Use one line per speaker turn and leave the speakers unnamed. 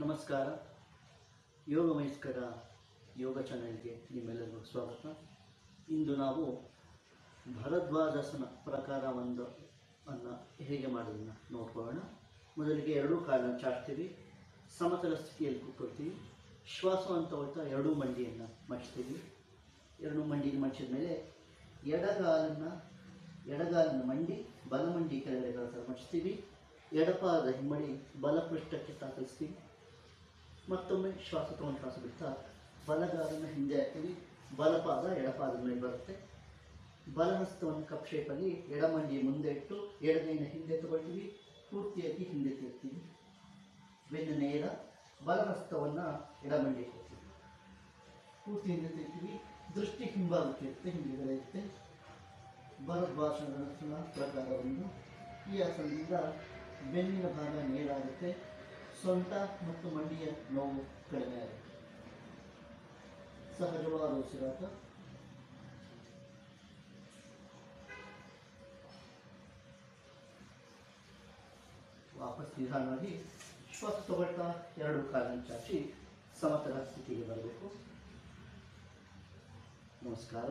ನಮಸ್ಕಾರ. ಯೋಗ ಮೈಸ್ಕರ ಯೋಗ ಚಾನೆಲ್ಗೆ ನಿಮ್ಮೆಲ್ಲರಿಗೂ ಸ್ವಾಗತ. ಇಂದು ನಾವು ಭರದ್ವಾಜಾಸನ ಪ್ರಕಾರ ಒಂದು ಅನ್ನು ಹೇಗೆ ಮಾಡೋದನ್ನು ನೋಡ್ಕೊಳ್ಳೋಣ. ಮೊದಲಿಗೆ ಎರಡೂ ಕಾಲನ್ನು ಚಾಚ್ತೀವಿ ಸಮತಲ ಸ್ಥಿತಿಯಲ್ಲಿ ಕೂತ್ಕೊಳ್ತೀವಿ. ಶ್ವಾಸ ಅಂತ ಹೋಗ್ತಾ ಎರಡೂ ಮಂಡಿಯನ್ನು ಮಡ್ಚ್ತೀವಿ ಎರಡು ಮಂಡಿನ ಮಚ್ಚಿದ ಮೇಲೆ ಎಡಗಾಲನ್ನು ಎಡಗಾಲನ್ನು ಮಂಡಿ, ಬಲಮಂಡಿ ಕೆಳಗಡೆ ಥರ ಮಡಿಸ್ತೀವಿ ಎಡಪಾದ ಹಿಮ್ಮಡಿ ಬಲಪೃಷ್ಠಕ್ಕೆ ತಾಕಲಿಸ್ತೀವಿ ಮತ್ತೊಮ್ಮೆ ಶ್ವಾಸ ತಗೊಂಡು ಶ್ವಾಸ ಬಿಡ್ತಾ ಹಿಂದೆ ಹಾಕ್ತೀವಿ. ಬಲಪಾದ ಎಡಪಾದ ಮೇಲೆ ಬರುತ್ತೆ. ಬಲಹಸ್ತವನ್ನು ಕಪ್ ಶೇಪಲ್ಲಿ ಎಡಮಂಡಿ ಮುಂದೆ ಇಟ್ಟು ಎಡಗೈನ ಹಿಂದೆ ತಗೊಳ್ತೀವಿ. ಪೂರ್ತಿಯಾಗಿ ಹಿಂದೆ ತಿರ್ತೀವಿ ಬೆನ್ನು ನೇರ ಬಲಹಸ್ತವನ್ನು ಎಡಮಂಡಿ ಕೊಡ್ತೀವಿ. ಪೂರ್ತಿ ಹಿಂದೆ ತಿರ್ತೀವಿ ದೃಷ್ಟಿ ಹಿಂಭಾಗಕ್ಕೆ ಇರುತ್ತೆ, ಹಿಂದುಗಡೆ ಇರುತ್ತೆ. ಭರದ್ವಾಸನ ಪ್ರಕಾರವನ್ನು ಈ ಆಸನದಿಂದ ಬೆನ್ನಿನ ಭಾಗ ನೇರಾಗುತ್ತೆ ಸೊಂಟ ಮತ್ತು ಮಂಡಿಯ ನೋವು ಕಡಿಮೆ ಆಗುತ್ತೆ ಸಹಜವಾದ ಉಸಿರಾಟ ವಾಪಸ್ ನಿಧಾನವಾಗಿ ಶ್ವಾಸ ತಗೊಳ್ತಾ ಎರಡು ಕಾಲನ್ನು ಚಾಚಿ ಸಮತಲ ಸ್ಥಿತಿಗೆ ಬರಬೇಕು ನಮಸ್ಕಾರ